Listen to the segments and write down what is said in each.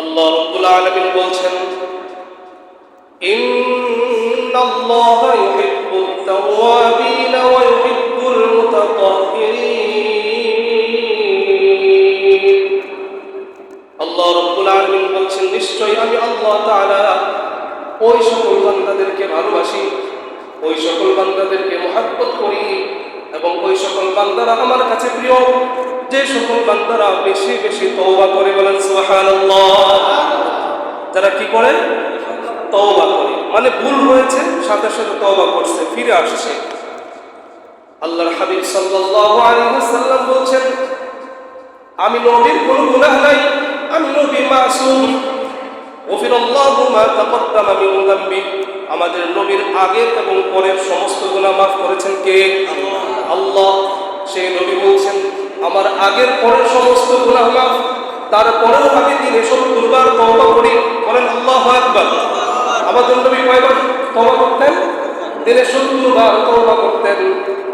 আল্লাহ রব্বুল আলামিন বলছেন, ইন্নাল্লাহা ইউহিব্বুত তাওয়াবিন ওয়া ইউহিব্বুল মুতাতাহহিরিন আল্লাহ রব্বুল আলামিন বলছেন, নিশ্চয়ই আমি আল্লাহ তাআলা ওই সকল বান্দাদেরকে ভালোবাসি, ওই সকল বান্দাদেরকে মহাব্বত করি এবং ওই সকল বান্দারা আমার কাছে প্রিয়। যে সকল বান্দারা বেশি বেশি তওবা করে বলেন, সুবহানাল্লাহ। যারা কি করে? তওবা করে। মানে ভুল হয়েছে, সাথে সাথে তওবা করছে, ফিরে আসছে। আল্লাহর হাবিব সাল্লাল্লাহু আলাইহি ওয়াসাল্লাম বলছেন, আমি নবীর কোনো গুনাহ নাই, আমি নবী মাসুম। গফির আল্লাহু মা তাকদ্দামা মিন যামবি। আমাদের নবীর আগের এবং পরের সমস্ত গুনাহ মাফ করেছেন কে? আল্লাহ, সেই নবী বলছেন আমার আগের পরের সমস্ত গুনাহ মাফ তারপরেও আমি দিনে সত্তর বার তওবা করি। বলেন, আল্লাহ আকবার। আমাদের নবী কয়বার তওবা করতেন? দিনে সত্তর বার তওবা করতেন।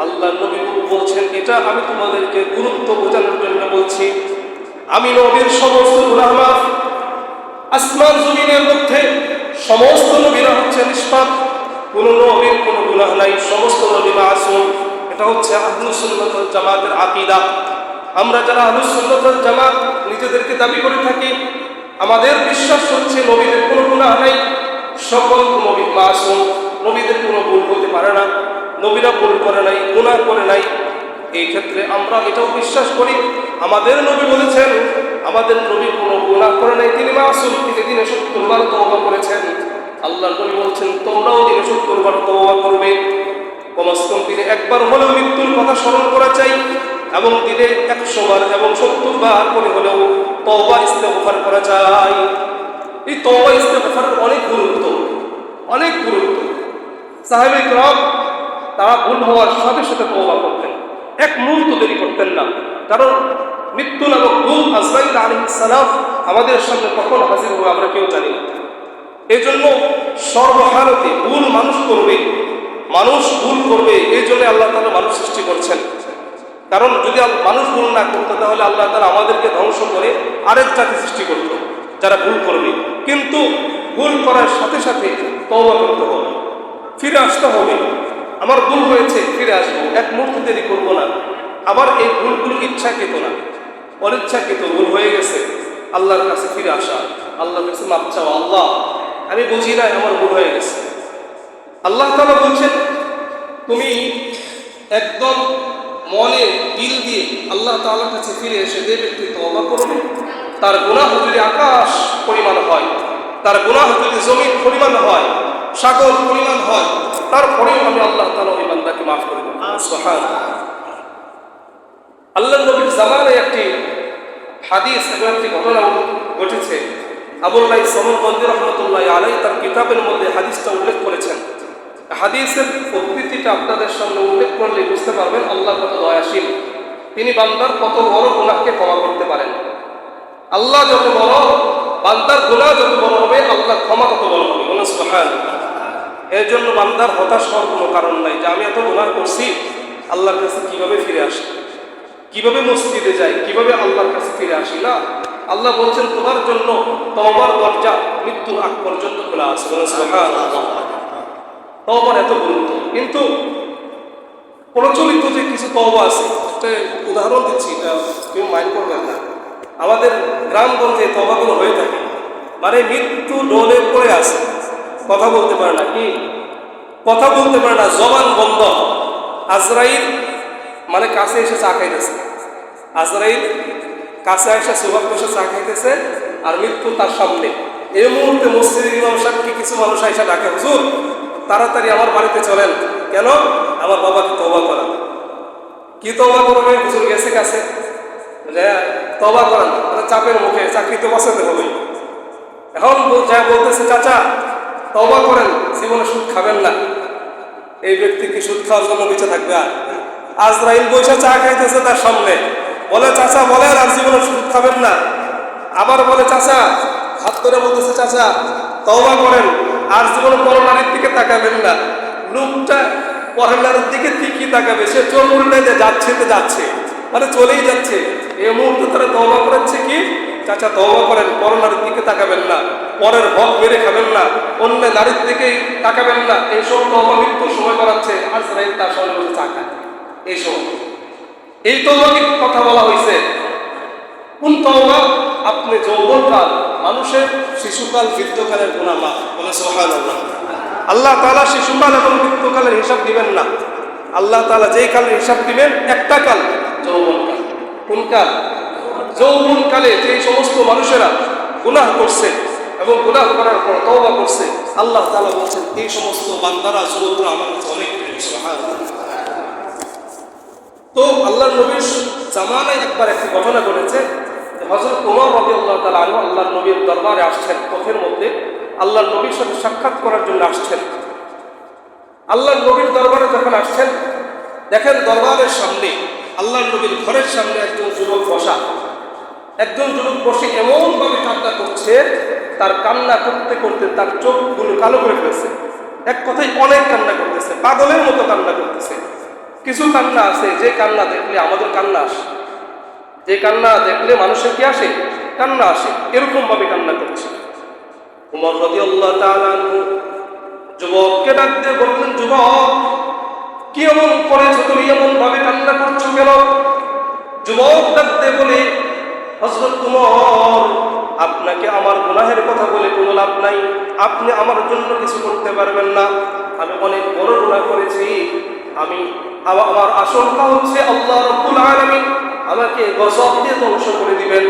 আল্লাহ নবী বলছেন, এটা আমি তোমাদেরকে গুরুত্ব বোঝানোর জন্য বলছি। আমি নবীর সমস্ত গুনাহ মাফ আসমান জমিনের মধ্যে সমস্ত নবীরা হচ্ছে নিষ্পাপ। কোন নবীর কোনো গুনাহ নাই, সমস্ত নবী মাসুম। এটা হচ্ছে আহলুস সুন্নাত ওয়াল জামাতের আকীদা। আমরা যারা ওয়াল জামাত, নিজেদেরকে দাবি করে থাকি, আমাদের বিশ্বাস হচ্ছে নবীদের কোনো গুণা নাই। সকল নবী মাসুম, নবীদের কোনো ভুল হতে পারে না। নবীরা ভুল করে নাই গুণা করে নাই। এই ক্ষেত্রে আমরা এটাও বিশ্বাস করি। আমাদের নবী বলেছেন, আমাদের নবী কোনো গুণা করে নাই। তিনি মাসুম, তিনি দিনে সত্তর বার তওবা করেছেন। আল্লাহ নবী বলছেন, তোমরাও দিনে সত্তর বার তওবা করবে। কমস কম দিনে একবার হলেও মৃত্যুর কথা স্মরণ করা চাই। এবং দিনে একশো বার এবং সত্তর বার করে হলেও তওবা ইস্তেগফার করা যায়। এই তওবা ইস্তেগফারের অনেক গুরুত্ব অনেক গুরুত্ব। সাহেব রব তারা ভুল হওয়ার সাথে সাথে তওবা করতেন। এক মুহূর্ত দেরি করতেন না। কারণ মৃত্যু নামক ভুল আজরাইল আলী সালাম আমাদের সামনে কখন হাজির হবে আমরা কেউ জানি না। এই জন্য সর্বহারতে ভুল মানুষ করবে, মানুষ ভুল করবে এই জন্য আল্লাহ তালা মানুষ সৃষ্টি করছেন। কারণ যদি মানুষ ভুল না করতো, তাহলে আল্লাহ তালা আমাদেরকে ধ্বংস করে আরেক জাতি সৃষ্টি করত, যারা ভুল করবে। কিন্তু ভুল করার সাথে সাথে তওবা করতে হবে। ফিরে আসতে হবে। আমার ভুল হয়েছে, ফিরে আসব। এক মুহূর্ত দেরি করব না। আবার এই ভুলগুলো ইচ্ছাকৃত না। অনিচ্ছাকৃত ভুল হয়ে গেছে। আল্লাহর কাছে ফিরে আসা। আল্লাহর কাছে মাপ চাওয়া। আল্লাহ, আমি বুঝি নাই, আমার ভুল হয়ে গেছে। আল্লাহ তালা বলছেন, তুমি একদম মনে দিল দিয়ে আল্লাহ তাআলার কাছে ফিরে এসে যে ব্যক্তি তওবা করবে তার গুনাহ যদি আকাশ পরিমাণ হয় তার গুনাহ যদি জমিন পরিমাণ হয় সাগর পরিমাণ হয় তারপরেও আমি আল্লাহ তাআলা ওই বান্দাকে মাফ করে দেব। সুবহানাল্লাহ। আল্লাহ নবীর জামানায় একটি হাদিস এবং একটি ঘটনা ঘটেছে। আবুল্লাহ সমর সমরবন্দি রহমতুল্লাহ আলাই তার কিতাবের মধ্যে হাদিসটা উল্লেখ করেছেন। হাদিসের প্রকৃতিটা আপনাদের সামনে উল্লেখ করলে বুঝতে পারবেন, আল্লাহ কত দয়াশীল। তিনি বান্দার কত বড় গুনাহকে ক্ষমা করতে পারেন। আল্লাহ যত বড়, বান্দার গুনাহ যত বড় হবে, আল্লাহ ক্ষমা কত বড় হবে। বলুন সুবহানাল্লাহ এর জন্য বান্দার হতাশ হওয়ার কোনো কারণ নাই যে আমি এত গুনাহ করছি, আল্লাহর কাছে কীভাবে ফিরে আসি? কীভাবে মসজিদে যাই? কীভাবে আল্লাহর কাছে ফিরে আসি? না, আল্লাহ বলছেন, তোমার জন্য তোমার দরজা মৃত্যুর আগ পর্যন্ত খোলা আছে। তওবার এত গুরুত্ব। কিন্তু প্রচলিত যে কিছু তওবা আছে উদাহরণ দিচ্ছি, এটা কেউ মাইন্ড করবেন না। আমাদের গ্রামগঞ্জে তবাগুলো হয়ে থাকে। মানে মৃত্যু ডোলে পড়ে আছে। কথা বলতে পারে না কি? কথা বলতে পারে না, জবান বন্ধ। আজরাইল মানে কাছে এসে চা খাইতেছে। আজরাইল কাছে এসে সুভাগ বসে চা খাইতেছে আর মৃত্যু তার সামনে। এই মুহূর্তে মসজিদের ইমাম সাহেবকে কিছু মানুষ এসে ডাকে, হুজুর তাড়াতাড়ি আমার বাড়িতে চলেন। কেন? আমার বাবাকে তবা করা। কি তবা করবে? হুজুর গেছে কাছে। "হ্যাঁ, তবা করেন। চাপের মুখে চাকরি তো বাঁচাতে হবে এখন যা বলতেছে চাচা তবা করেন। জীবনে সুদ খাবেন না। এই ব্যক্তি কি সুদ খাওয়ার জন্য বেঁচে থাকবে আর? আজরাইল বৈশা চা খাইতেছে তার সামনে। বলে চাচা বলে আর জীবনে সুদ খাবেন না। আবার বলে চাচা হাত ধরে বলতেছে চাচা তওবা করেন। আর জীবনে পরনারীর দিকে তাকাবেন না। লোকটা পরনারীর দিকে ঠিকই তাকাবে। সে চলুন যে যাচ্ছে তো যাচ্ছে। মানে চলেই যাচ্ছে। এই মুহূর্তে তারা তওবা করেছে কি? চাচা, তওবা করেন। পর নারীর দিকে তাকাবেন না। পরের হক মেরে খাবেন না। অন্য নারীর দিকে তাকাবেন না। এইসব তওবা মৃত্যুর সময় করাচ্ছে আর তার সামনে বসে চা খায়। এই তওবাকে কথা বলা হয়েছে কোন তওবা? আপনি যৌবনকাল, মানুষের শিশুকাল, বৃদ্ধকালের গুণা মাফ বলে সুবহানাল্লাহ। আল্লাহ তালা শিশুকাল এবং বৃদ্ধকালের হিসাব দিবেন না। আল্লাহ তালা যেই কালের হিসাব দিবেন, একটা কাল, যৌবনকাল। কোন কাল? যৌবনকালে যে সমস্ত মানুষেরা গুনাহ করছে এবং গুনাহ করার পর তওবা করছে, আল্লাহ তালা বলছেন, এই সমস্ত বান্দারা, যুবকরা আমার কাছে অনেক তো আল্লাহ নবীর জামানায় একবার একটি ঘটনা ঘটেছে। হজরত উমর রবি আল্লাহ তালা আনু আল্লাহ নবীর দরবারে আসছেন পথের মধ্যে। আল্লাহ নবীর সাথে সাক্ষাৎ করার জন্য আসছেন। আল্লাহ নবীর দরবারে যখন আসছেন, দেখেন দরবারের সামনে আল্লাহ নবীর ঘরের সামনে একজন যুবক বসা। একজন যুবক বসে এমনভাবে কান্না করছে, তার কান্না করতে করতে তার চোখগুলো কালো করে ফেলছে। এক কথায় অনেক কান্না করতেছে, পাগলের মতো কান্না করতেছে। কিছু কান্না আছে, যে কান্না দেখলে আমাদের কান্না আসে। যে কান্না দেখলে মানুষের কি আসে? কান্না আসে। এরকম ভাবে কান্না করছে। উমর রদি আল্লাহ যুবককে ডাক দিয়ে বললেন, যুবক, কি এমন করেছ তুমি? এমন ভাবে কান্না করছ কেন? যুবক ডাক দিয়ে বলে হজরত কুমর আপনাকে আমার গুনাহের কথা বলে কোনো লাভ নাই। আপনি আমার জন্য কিছু করতে পারবেন না। আমি অনেক বড় গুনাহ করেছি। আমি, আমার আশঙ্কা হচ্ছে আল্লাহ রব্বুল আলামিন আমাকে গজব দিয়ে ধ্বংস করে দিবেন।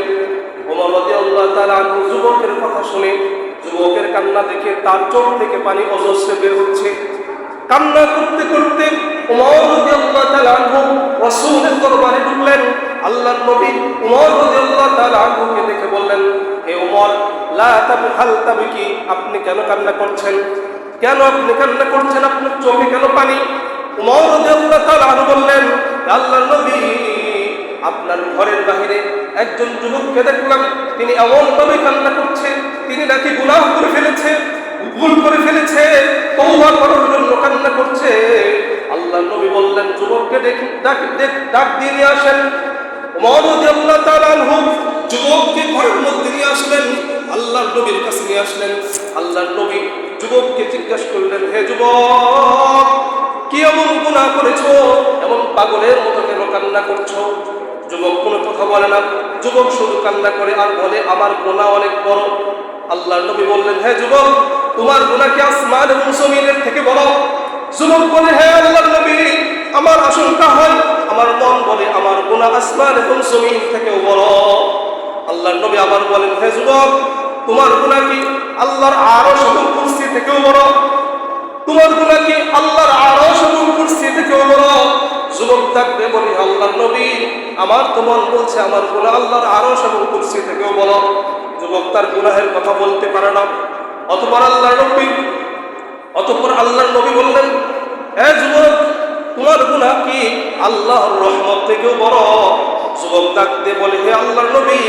ওমর আনহু যুবকের কথা শুনে, যুবকের কান্না দেখে তার চোখ থেকে পানি অজস্রে বের হচ্ছে। কান্না করতে করতে ঢুকলেন। আনহুকে দেখে বললেন, হে উমর তাবকি আপনি কেন কান্না করছেন? কেন আপনি কান্না করছেন? আপনার চোখে কেন পানি? উমর তাআলা আনহু বললেন, আল্লাহর নবী আপনার ঘরের বাহিরে একজন যুবককে দেখলাম, তিনি এমনভাবে কান্না করছে, তিনি নাকি গুনাহ করে ফেলেছে, ভুল করে ফেলেছে, তওবা করার জন্য কান্না করছে। আল্লাহ নবী বললেন, যুবককে দেখি ডাক দেখ- দিয়ে নিয়ে আসেন। আনহু যুবককে ঘরের মধ্যে নিয়ে আসলেন, আল্লাহর নবীর কাছে নিয়ে আসলেন। আল্লাহর নবী যুবককে জিজ্ঞাসা করলেন, হে যুবক, কি এমন গুনাহ করেছ? এমন পাগলের মতো কেন কান্না করছ? যুবক কোনো কথা বলে না, যুবক শুধু কান্না করে আর বলে, আমার গোনা অনেক বড়। আল্লাহর নবী বললেন, হে যুবক, তোমার গুনাহ কি আসমান এবং জমিনের থেকে বড় যুবক বলে হ্যাঁ আল্লাহর নবী, আমার আশঙ্কা হয়, আমার মন বলে, আমার গুনাহ আসমান এবং জমিন থেকেও বড় আল্লাহর নবী আবার বলেন, হে যুবক, তোমার গুনাহ কি আল্লাহর আরও সকল কুরসি থেকেও বড়? তোমার গুনাহ কি আল্লাহর আরও সকল কুরসি থেকেও বড় যুবক থাকবে বলি, আল্লাহর নবী, আমার তো মন বলছে, আমার গুনাহ আল্লাহর আরও সকল কুরসি থেকেও বড় যুবক তার গুনাহের কথা বলতে পারে না। অতপর আল্লাহর নবী, অতঃপর আল্লাহর নবী বললেন হ্যাঁ যুবক, তোমার গুনাহ কি? আল্লাহর রহমত থেকেও বড় যুবক ডাকতে বলে, হে আল্লাহর নবী,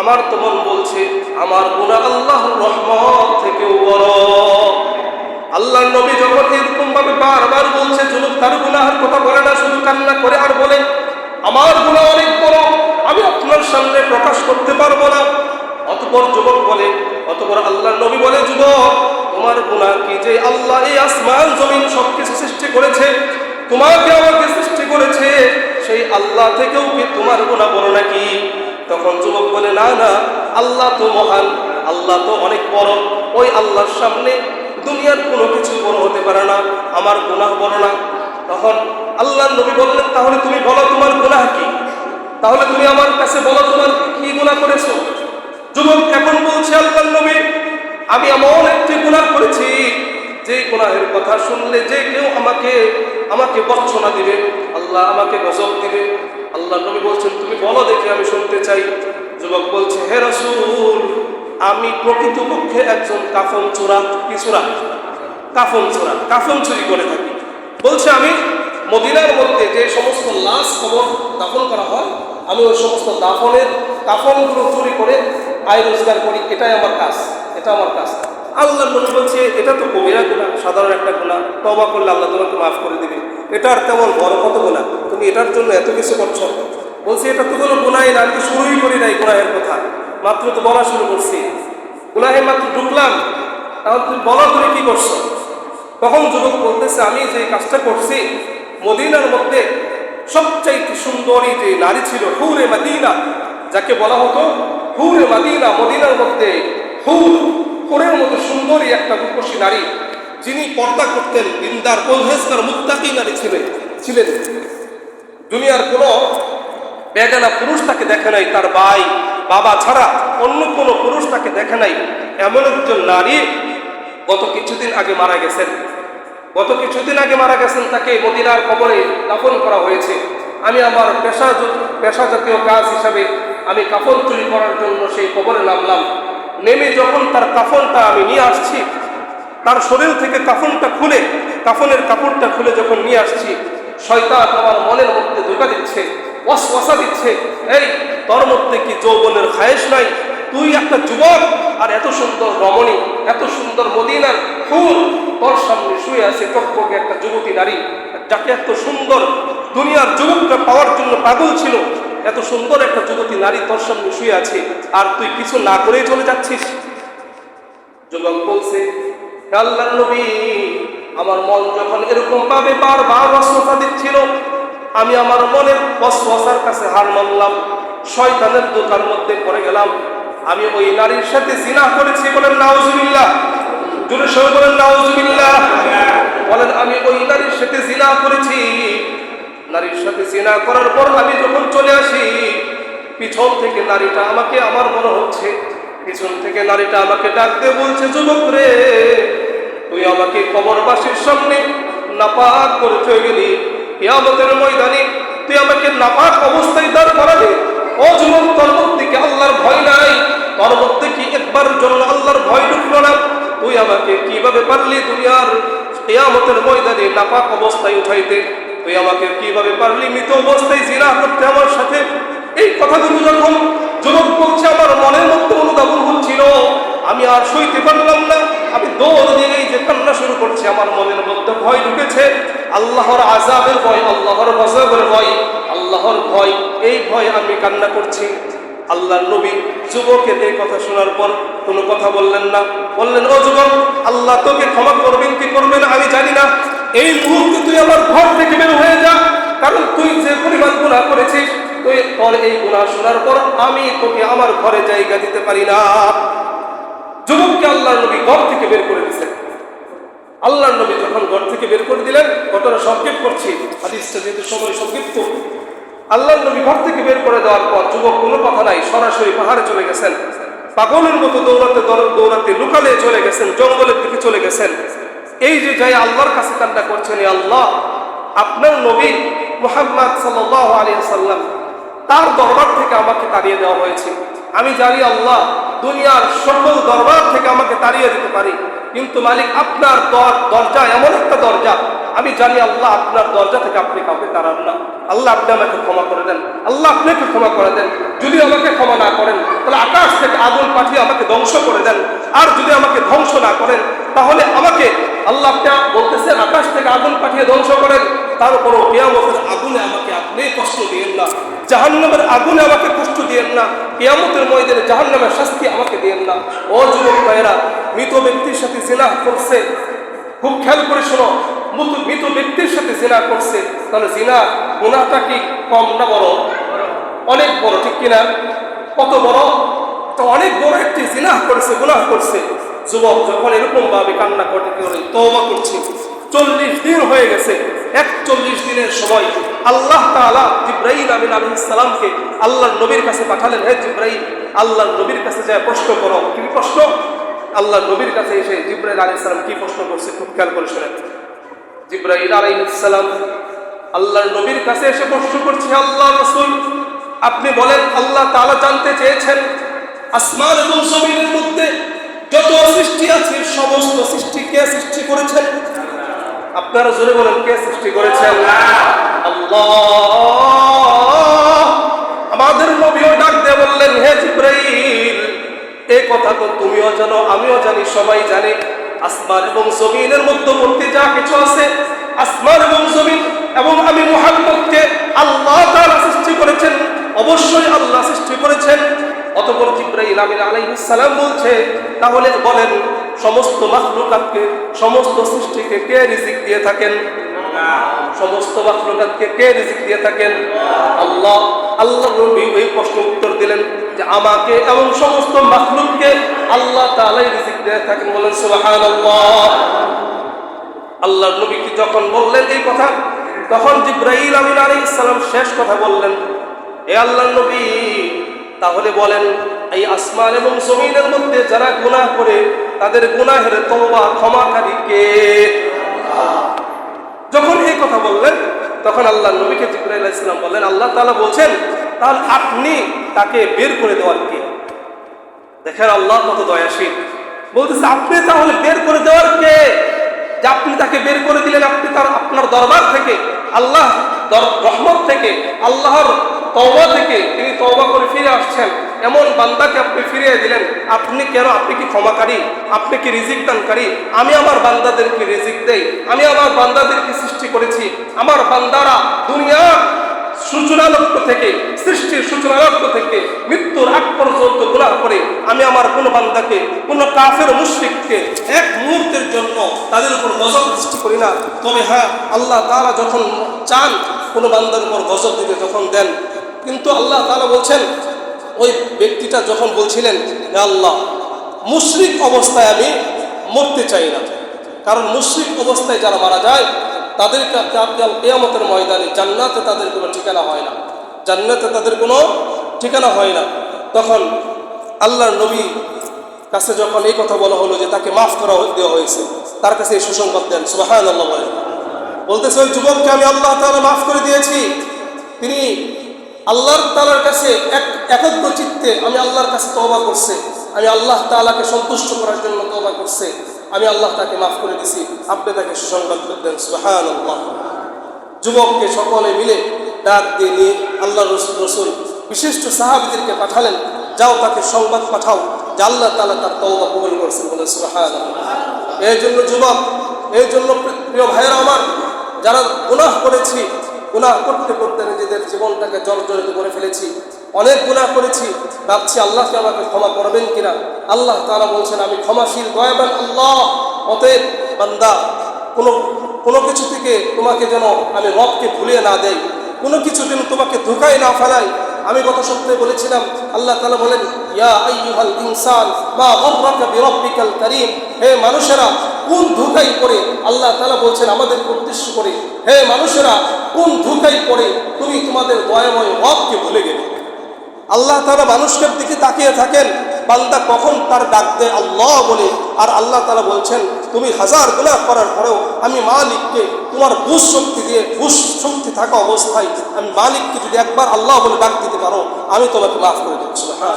আমার তো মন বলছে, আমার গুনাহ আল্লাহর রহমত থেকেও বড় আল্লাহর নবী যখন এরকম ভাবে বারবার বলছে যুবক তার গুনাহের কথা বলে না, শুধু কান্না করে আর বলে, আমার গুনাহ অনেক বড়, আমি আপনার সামনে প্রকাশ করতে পারব না। অতপর যুবক বলে, অতপর আল্লাহর নবী বলে, যুবক, তোমার গুনাহ কি যে আল্লাহ এই আসমান জমিন সবকিছু সৃষ্টি করেছে, তোমাকে আমাকে সৃষ্টি করেছে, সেই আল্লাহ থেকেও কি তোমার গুনাহ বড় নাকি? তখন যুবক বলে, না না, আল্লাহ তো মহান, আল্লাহ তো অনেক বড়, ওই আল্লাহর সামনে দুনিয়ার কোনো কিছু বড় হতে পারে না, আমার গুনাহ বলো না। তখন আল্লাহ নবী বললেন, তাহলে তুমি বলো তোমার গুনাহ কি? তাহলে তুমি আমার কাছে বলো তোমার কি গুনাহ করেছ? যুবক এখন বলছে, আল্লাহ নবী, আমি এমন একটি গুনাহ করেছি, যে গুনাহের কথা শুনলে যে কেউ আমাকে আমাকে বর্ষনা দিবে, আল্লাহ আমাকে গজব দিবে। আল্লাহ নবী বলছেন, তুমি বলো দেখে, আমি শুনতে চাই। যুবক বলছে, হে রসুল আমি প্রকৃতপক্ষে একজন কাফন চোরা, কি চোরা? কাফন চোরা, কাফন চুরি করে থাকি। বলছে আমি, মদিনার মধ্যে যে সমস্ত লাশ খবর দাফন করা হয়, আমি ওই সমস্ত দাফনের কাফনগুলো চুরি করে আয় রোজগার করি, এটাই আমার কাজ, এটা আমার কাজ। আল্লাহ নবী বলছে, এটা তো কবিরা গুণা সাধারণ একটা গুণা তবা করলে আল্লাহ তোমাকে মাফ করে দিবে। এটা আর তেমন বড় কত গুণা তুমি এটার জন্য এত কিছু করছ। বলছে, এটা তো কোনো গুণাই না, আমি শুরুই করি নাই গুণাহের কথা। মাত্র তো বলা শুরু করছি। গুনাহে মাত্র ঢুকলাম, তাহলে তুমি বলো তুমি কি করছ? তখন যুবক বলতেছে, আমি যে কাজটা করছি, মদিনার মধ্যে সবচাইতে সুন্দরী যে নারী ছিল, হুরে মাদিনা, যাকে বলা হতো হুরে মাদিনা, মদিনার মধ্যে হুর, হুরের মতো সুন্দরী একটা রূপসী নারী, যিনি পর্দা করতেন দিনদার পরহেজগার মুত্তাকি নারী ছিলেন ছিলেন। দুনিয়ার কোনো বেগানা পুরুষ তাকে দেখে নাই, তার ভাই, বাবা ছাড়া অন্য কোনো পুরুষ তাকে দেখে নাই। এমন একজন নারী গত কিছুদিন আগে মারা গেছেন। গত কিছুদিন আগে মারা গেছেন, তাকে মদিনার কবরে দাফন করা হয়েছে। আমি আমার পেশা পেশা জাতীয় কাজ হিসাবে আমি কাফন চুরি করার জন্য সেই কবরে নামলাম। নেমে যখন তার কাফনটা আমি নিয়ে আসছি, তার শরীর থেকে কাফনটা খুলে, কাফনের কাপড়টা খুলে যখন নিয়ে আসছি, শয়তান আমার মনের মধ্যে ধোকা দিচ্ছে। ওয়াসওয়াসা দিচ্ছে, এই, তোর মধ্যে কি যৌবনের খায়েশ নাই? তুই একটা যুবক, আর এত সুন্দর রমণী, এত সুন্দর মদিনার ফুল। তোর সামনে শুয়ে আছে টকবকে একটা যুবতী নারী, যাকে এত সুন্দর দুনিয়ার যুবকটা পাওয়ার জন্য পাগল ছিল। এত সুন্দর একটা যুবতী নারী তোর সামনে শুয়ে আছে, আর তুই কিছু না করেই চলে যাচ্ছিস। যুবক বলছে, "হে আল্লাহর নবী, আমার মন যখন এরকম ভাবে বারবার অস্বস্থা দিচ্ছিল আমি আমার মনের অস্বস্থার কাছে হার মানলাম, শয়তানের দোকার মধ্যে পড়ে গেলাম। আমি ওই নারীর সাথে জিনা করেছি বলেন নাউজুবিল্লাহ। জোরে সবাই বলেন নাউজুবিল্লাহ। বলেন, আমি ওই নারীর সাথে জিনা করেছি। নারীর সাথে জিনা করার পর আমি যখন চলে আসি, পিছন থেকে নারীটা আমাকে আমার মনে হচ্ছে, পিছন থেকে নারীটা আমাকে ডাকতে বলছে, যুবক রে, তুই আমাকে কবরবাসীর সামনে নাপাক করে চলে গেলি। ইয়ামতের ময়দানে তুই আমাকে নাপাক অবস্থায় দাঁড় করালি ও যুবক তোর মধ্যে কি আল্লাহর ভয় নাই। তোর মধ্যে কি একবার জন্য আল্লাহর ভয় ঢুকলো না? তুই আমাকে কীভাবে পারলি দুনিয়ার ইয়ামতের ময়দানে নাপাক অবস্থায় উঠাইতে? তুই আমাকে কীভাবে পারলি মৃত অবস্থায় জিনা করতে আমার সাথে? এই কথাগুলো যখন যুবক বলছে আমার মনের মধ্যে অনুধাবন হচ্ছিল। আমি আর সইতে পারলাম না। আমি দৌড় দিয়েই যে কান্না শুরু করছি, আমার মনের মধ্যে ভয় ঢুকেছে। আল্লাহর আজাবের ভয়, আল্লাহর গজবের ভয়, আল্লাহর ভয়, এই ভয় আমি কান্না করছি। আল্লাহ নবী যুবকের এই কথা শোনার পর কোনো কথা বললেন না। বললেন, ও যুবক, আল্লাহ তোকে ক্ষমা করবেন, কি করবেন আমি জানি না। এই মুহূর্তে তুই আমার ঘর থেকে বের হয়ে যা, কারণ তুই যে পরিমাণ গুণা করেছিস তুই তোর এই গুণা শোনার পর আমি তোকে আমার ঘরে জায়গা দিতে পারি না। যুবককে আল্লাহ নবী ঘর থেকে বের করে আল্লাহ নবী যখন ঘর থেকে বের করে দিলেন, ঘটনা সংক্ষেপ করছি যেহেতু সময় সংক্ষিপ্ত। আল্লাহ নবী ঘর থেকে বের করে দেওয়ার পর যুবক কোনো কথা নাই, সরাসরি পাহাড়ে চলে গেছেন। পাগলের মতো দৌড়াতে দৌড়াতে লুকালে চলে গেছেন, জঙ্গলের দিকে চলে গেছেন। এই যে যাই আল্লাহর কাছে কান্না করছেন আল্লাহ, আপনার নবী মুহাম্মদ সাল্লাহ আলী সাল্লাম তার দরবার থেকে আমাকে তাড়িয়ে দেওয়া হয়েছে। আমি জানি আল্লাহ দুনিয়ার সকল দরবার থেকে আমাকে তাড়িয়ে দিতে পারি। কিন্তু মালিক, আপনার দর, দরজা এমন একটা দরজা। আমি জানি আল্লাহ আপনার দরজা থেকে আপনি কাউকে তাড়ান না। আল্লাহ আপনি আমাকে ক্ষমা করে দেন। আল্লাহ আপনাকে ক্ষমা করে দেন। যদি আমাকে ক্ষমা না করেন, তাহলে আকাশ থেকে আগুন পাঠিয়ে আমাকে ধ্বংস করে দেন। আর যদি আমাকে ধ্বংস না করেন, তাহলে আমাকে আল্লাহ আপনি বলতেছেন, আকাশ থেকে আগুন পাঠিয়ে ধ্বংস করেন। তারপরও কেয়ামতের আগুনে আমাকে আপনি কষ্ট দিয়েন না। জাহান্নামের আগুনে আমাকে কষ্ট দিয়েন না। কেয়ামতের ময়দানে জাহান্নামের শাস্তি আমাকে দিয়েন না। ও যুবক ভাইয়েরা, মৃত ব্যক্তির সাথে জেনা করছে। খুব খেয়াল করে শোনো, মৃত ব্যক্তির সাথে জেনা করছে। তাহলে জিনা গুণাটা কি কম না বড়? অনেক বড়, ঠিক কিনা? কত বড়? তো অনেক বড় একটি জিনাহ করেছে, গুনাহ করছে। যুবক যখন এরকম ভাবে কান্না করতে করে তওবা করছে। চল্লিশ দিন হয়ে গেছে। একচল্লিশ দিনের সময় আল্লাহ তাআলা জিব্রাইল আমিন আলাইহিস সালামকে আল্লাহর নবীর কাছে পাঠালেন, হে জিব্রাইল, আল্লাহর নবীর কাছে যায় প্রশ্ন করো। কি প্রশ্ন? আল্লাহর নবীর কাছে এসে জিব্রাইল আলাইহিস সালাম কি প্রশ্ন করছে খুব খেয়াল করে শোনেন। জিব্রাইল আলাইহিস সালাম আল্লাহর নবীর কাছে এসে প্রশ্ন করছে আল্লাহ রাসূল, আপনি বলেন আল্লাহ তাআলা জানতে চেয়েছেন আসমান এবং জমিনের মধ্যে যত সৃষ্টি আছে, সমস্ত সৃষ্টি কে সৃষ্টি করেছেন? আপনারা জোরে বলেন, কে সৃষ্টি করেছেন আল্লাহ? আমাদের নবীও ডাক দিয়ে বললেন, হে জিব্রাইল এই কথা তো তুমিও জানো, আমিও জানি, সবাই জানে। আসমান এবং জমিনের মধ্যবর্তী যা কিছু আছে, আসমান এবং জমিন এবং আমি মুহাম্মদকে আল্লাহ তাআলা সৃষ্টি করেছেন। অবশ্যই আল্লাহ সৃষ্টি করেছেন। অতপর জিব্রাইল আমিন আলাইহিস সালাম বলছে, তাহলে বলেন, সমস্ত মাখলুকাতকে, সমস্ত সৃষ্টিকে কে রিজিক দিয়ে থাকেন? সমস্ত মাখলুকাতকে কে রিজিক দিয়ে থাকেন? আল্লাহ। আল্লাহ নবী ওই প্রশ্ন উত্তর দিলেন যে, আমাকে এবং সমস্ত মাখলুককে আল্লাহ তাআলাই রিজিক দিয়ে থাকেন বলেন সুবহানাল্লাহ। আল্লাহ নবী কি যখন বললেন এই কথা, তখন জিব্রাইল আমিন আলাইহিস সালাম শেষ কথা বললেন। এ আল্লাহ নবী, তাহলে বলেন, এই আসমান এবং জমিনের মধ্যে যারা গুনাহ করে, তাদের গুনাহের তওবা ক্ষমাকারী কে? যখন এই কথা বললেন, তখন আল্লাহ নবীকে জিব্রাইল আলাইহিস সালাম বললেন, আল্লাহ তাআলা বলছেন, তাহলে আপনি তাকে বের করে দেওয়ার কে? দেখেন আল্লাহ কত দয়াশীল। বলতেছে, আপনি তাহলে বের করে দেওয়ার কে? যে আপনি তাকে বের করে দিলেন, আপনি তার, আপনার দরবার থেকে, আল্লাহ রহমত থেকে, আল্লাহর তওবা থেকে তিনি তওবা করে ফিরে আসছেন। এমন বান্দাকে আপনি ফিরিয়ে দিলেন, আপনি কেন? আপনি কি ক্ষমাকারী? আপনি কি রিজিক দানকারী? আমি আমার বান্দাদেরকে রিজিক দেই, আমি আমার বান্দাদেরকে সৃষ্টি করেছি। আমার বান্দারা দুনিয়া সূচনালক্ষ থেকে, সৃষ্টির সূচনালক্ষ থেকে, মৃত্যুর আগ পর্যন্ত গুনাহ করে আমি আমার কোন বান্দাকে, কোন কাফের মুশরিককে এক মুহূর্তের জন্য তাদের উপর গজব সৃষ্টি করি না। তবে হ্যাঁ আল্লাহ তারা যখন চান কোন বান্দার উপর গজব দিতে, যখন দেন কিন্তু আল্লাহ তাআলা বলছেন, ওই ব্যক্তিটা যখন বলছিলেন আল্লাহ, মুশরিক অবস্থায় আমি মরতে চাই না। কারণ মুশরিক অবস্থায় যারা মারা যায়, তাদেরকে কাল কেয়ামতের ময়দানে জান্নাতে তাদের কোনো ঠিকানা হয় না। জান্নাতে তাদের কোনো ঠিকানা হয় না। তখন আল্লাহর নবী কাছে যখন এই কথা বলা হলো যে তাকে মাফ করা দেওয়া হয়েছে, তার কাছে এই সুসংবাদ দেন সুবাহান আল্লাহ বলেন বলতেছে, ওই যুবককে আমি আল্লাহ তাআলা মাফ করে দিয়েছি। তিনি আল্লাহর তালার কাছে এক একত্র চিত্তে আমি আল্লাহর কাছে তওবা করছে। আমি আল্লাহ তাআলাকে সন্তুষ্ট করার জন্য তওবা করছে। আমি আল্লাহ তাকে মাফ করে দিছি। আপনি তাকে সুসংবাদ দেন, সুবহানাল্লাহ। যুবককে সকলে মিলে ডাক দিয়ে নিয়ে আল্লাহ রসুল রসুল, বিশিষ্ট সাহাবিদেরকে পাঠালেন, যাও তাকে সংবাদ পাঠাও, যে আল্লাহ তালা তার তওবা কবুল করছেন বলে সুহান এই জন্য যুবক এই জন্য প্রিয় ভাইয়েরা আমার, যারা গুনাহ করেছি গুনাহ করতে করতে নিজেদের জীবনটাকে জর্জরিত করে ফেলেছি। অনেক গুনাহ করেছি। ভাবছি আল্লাহকে আমাকে ক্ষমা করবেন কিনা? আল্লাহ তারা বলছেন, আমি ক্ষমাশীল, দয়াবান আল্লাহ। অতএব বান্দা, কোনো কোনো কিছু থেকে তোমাকে যেন আমি রবকে ভুলিয়ে না দেই। কোনো কিছু যেন তোমাকে ধোকায় না ফেলাই। আমি গত সপ্তাহে বলেছিলাম, আল্লাহ তাআলা বলেন, ইয়া ইনসান গররাকা বিরাব্বিকাল কারীম। হে মানুষেরা কোন ধোকাই পড়ে? আল্লাহ তালা বলছেন আমাদের উদ্দেশ্য করে, হে মানুষেরা, কোন ধোকাই পড়ে? তুমি তোমাদের দয়াময় রবকে ভুলে গেলে। আল্লাহ তারা মানুষের দিকে তাকিয়ে থাকেন। বান্দা কখন তার ডাক দেয়? আল্লাহ বলে। আর আল্লাহ তালা বলছেন, তুমি হাজার গুনাহ করার পরেও আমি মালিককে তোমার বুঝ শক্তি দিয়ে বুঝ শক্তি থাকা অবস্থায় আমি মালিককে যদি একবার আল্লাহ বলে ডাক দিতে পারো, আমি তোমাকে মাফ করে দিচ্ছি হ্যাঁ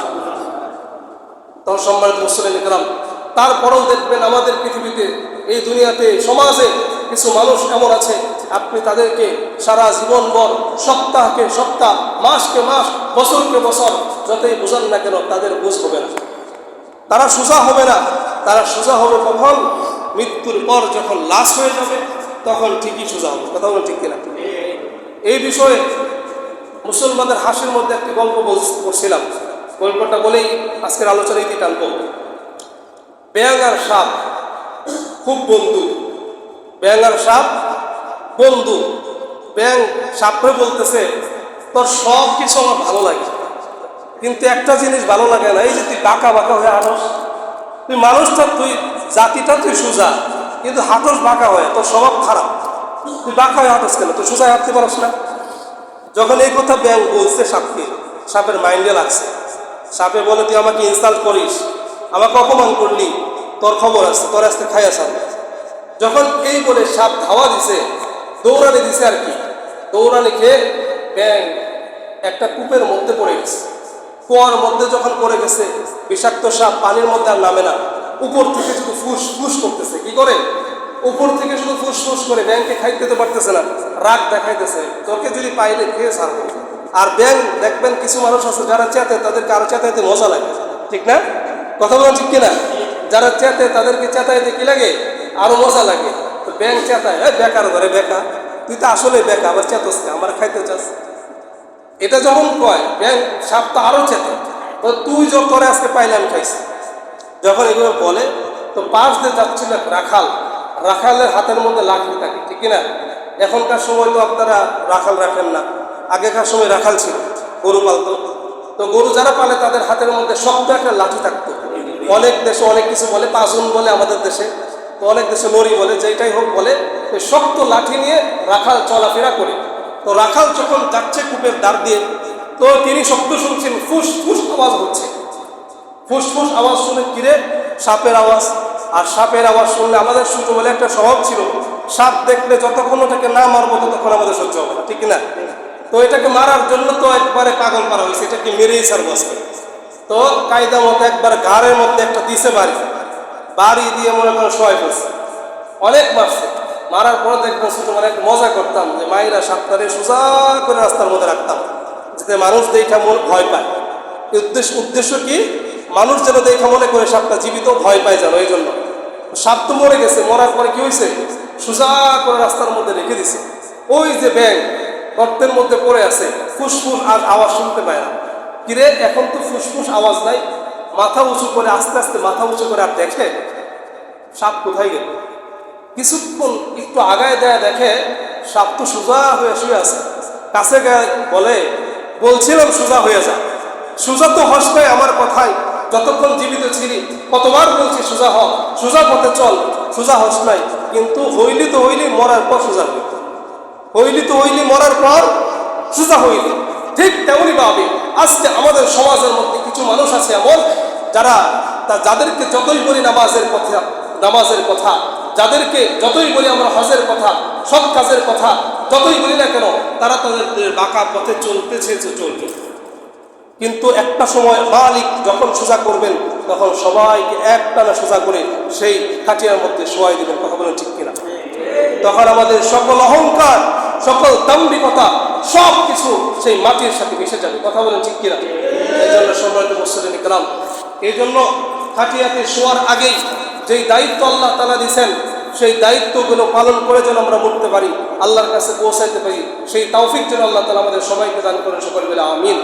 তখন সম্মানিত মুসলিম ইকরাম তারপরেও দেখবেন আমাদের পৃথিবীতে, এই দুনিয়াতে, সমাজে কিছু মানুষ এমন আছে, আপনি তাদেরকে সারা জীবনভর সপ্তাহকে সপ্তাহ, মাসকে মাস, বছরকে বছর যতই বোঝান না কেন তাদের বুঝ হবে না। তারা সোজা হবে না, তারা সোজা হবে কখন? মৃত্যুর পর যখন লাশ হয়ে যাবে, তখন ঠিকই সোজা হবে। কথা বলেন ঠিক কিনা? এই বিষয়ে মুসলমানদের হাসির মধ্যে একটি গল্প বল- বলছিলাম। গল্পটা বলেই আজকের আলোচনা ইতি টানব। ব্যাং আর সাপ খুব বন্ধু। ব্যাং আর সাপ বন্ধু। ব্যাং সাপে বলতেছে, তোর সব কিছু আমার ভালো লাগে। কিন্তু একটা জিনিস ভালো লাগে না, এই যে তুই বাঁকা বাঁকা হয়ে আনস তুই মানুষটা, তুই জাতিটা, তুই সোজা। কিন্তু হাতস বাঁকা হয়, তোর স্বভাব খারাপ। তুই বাঁকা হয়ে হাঁটস কেন? তুই সোজা হাঁটতে পারস না। যখন এই কথা ব্যাং বলছে সাপকে, সাপের মাইন্ডে লাগছে। সাপে বলে, তুই আমাকে ইনসাল্ট করিস। আমাকে অপমান করলি, তোর খবর আছে, তোর আজকে খাইয়া সাপ যখন এই বলে সাপ ধাওয়া দিছে, দৌড়ানি দিছে আর কি। দৌড়ানি খেয়ে ব্যাং একটা কূপের মধ্যে পড়ে গেছে। কুয়ার মধ্যে যখন পড়ে গেছে, বিষাক্ত সাপ পানির মধ্যে আর নামে না। উপর থেকে শুধু ফুস ফুস করতেছে, কি করে? উপর থেকে শুধু ফুস ফুস করে ব্যাংকে খাইতে তো পারতেছে না, রাগ দেখাইতেছে। তোকে যদি পাইলে খেয়ে ছাড়বো আর ব্যাংক দেখবেন কিছু মানুষ আছে যারা চেতে তাদেরকে আরও চেতাইতে মজা লাগে। ঠিক না? কথা বলেন ঠিক কিনা? যারা চেতে তাদেরকে চেতাইতে কি লাগে? আরও মজা লাগে। তো ব্যাংক চেতায়, এই বেকার ধরে বেকা। তুই তো আসলে বেকা, আবার চেতস কে? আমার খাইতে চাস? এটা যখন কয় ব্যাংক সাপ তো আরও চেতে। তো তুই যখন করে আজকে পাইলে আমি খাইছি। যখন এগুলো বলে, তো পাশ দিয়ে যাচ্ছিল রাখাল। রাখালের হাতের মধ্যে লাঠি থাকে, ঠিক না এখনকার সময় তো আপনারা রাখাল রাখেন না। আগেকার সময় রাখাল ছিল, গরু পালতো। তো গরু যারা পালে, তাদের হাতের মধ্যে শক্ত একটা লাঠি থাকতো। অনেক দেশে অনেক কিছু বলে পাজুন বলে আমাদের দেশে, তো অনেক দেশে লরি বলে যেটাই হোক বলে, তো শক্ত লাঠি নিয়ে রাখাল চলাফেরা করে। তো রাখাল যখন যাচ্ছে কূপের দ্বার দিয়ে, তো তিনি শব্দ শুনছেন, ফুস ফুস আওয়াজ হচ্ছে। ফুসফুস আওয়াজ শুনে কিরে সাপের আওয়াজ। আর সাপের আওয়াজ শুনলে আমাদের ছোটবেলায় একটা স্বভাব ছিল, সাপ দেখলে যতক্ষণ ওটাকে না মারবো ততক্ষণ আমাদের সহ্য হবে না, ঠিক না? তো এটাকে মারার জন্য তো একবারে পাগল করা হয়েছে এটাকে মেরেই ছাড়বো আজকে? তো কায়দা মতো একবার ঘাড়ের মধ্যে একটা দিছে বাড়ি। বাড়ি দিয়ে মনে করেন সবাই ফেলছে অনেক মারছে। মারার পরে দেখবেন ছোটবেলায় একটা মজা করতাম যে মায়েরা সাপটারে সোজা করে রাস্তার মধ্যে রাখতাম। যাতে মানুষ দেখা মন ভয় পায়। উদ্দেশ্য উদ্দেশ্য কি? মানুষ যেন দেখা মনে করে সাপটা জীবিত ভয় পায় যেন, এই জন্য। সাপ তো মরে গেছে, মরার পরে কি হয়েছে সোজা করে রাস্তার মধ্যে রেখে দিছে। ওই যে ব্যাং গর্তের মধ্যে পড়ে আছে, ফুসফুস আর আওয়াজ শুনতে পায় না। কিরে, এখন তো ফুসফুস আওয়াজ নাই। মাথা উঁচু করে, আস্তে আস্তে মাথা উঁচু করে আর দেখে সাপ কোথায় গেল? কিছুক্ষণ একটু আগায় দেয়া দেখে সাপ তো সোজা হয়ে শুয়ে আছে। কাছে বলে, বলছিলাম সোজা হয়ে যা। সোজা তো হস নাই আমার কথাই। যতক্ষণ জীবিত ছিলি, কতবার বলছি সোজা হ, সোজা পথে চল, সোজা হস নাই। কিন্তু হইলি তো হইলি, মরার পর সোজা হইলি। হইলি তো হইলি, মরার পর সোজা হইলি। ঠিক তেমনই ভাবে আজকে আমাদের সমাজের মধ্যে কিছু মানুষ আছে এমন যারা তা যাদেরকে যতই বলি নামাজের কথা নামাজের কথা, যাদেরকে যতই বলি আমরা হজের কথা, সৎ কাজের কথা, যতই বলি না কেন, তারা তাদের বাঁকা পথে চলতেছে চলবে। কিন্তু একটা সময় মালিক যখন সোজা করবেন, তখন সবাইকে একটানা সোজা করে সেই খাটিয়ার মধ্যে শোয়াই দিবেন, কথা বলেন ঠিক কিনা? তখন আমাদের সকল অহংকার সকল তাম্বিকতা সব কিছু সেই মাটির সাথে মিশে যাবে। কথা বলেন ঠিক কিনা? এই জন্য সম্মানিত মুসলিম গ্রাম এই জন্য খাটিয়াতে শোয়ার আগেই যেই দায়িত্ব আল্লাহ তালা দিয়েছেন, সেই দায়িত্বগুলো পালন করে যেন আমরা মরতে পারি, আল্লাহর কাছে পৌঁছাইতে পারি, সেই তৌফিক যেন আল্লাহ তালা আমাদের সবাইকে দান করেন সকল বেলা আমিন।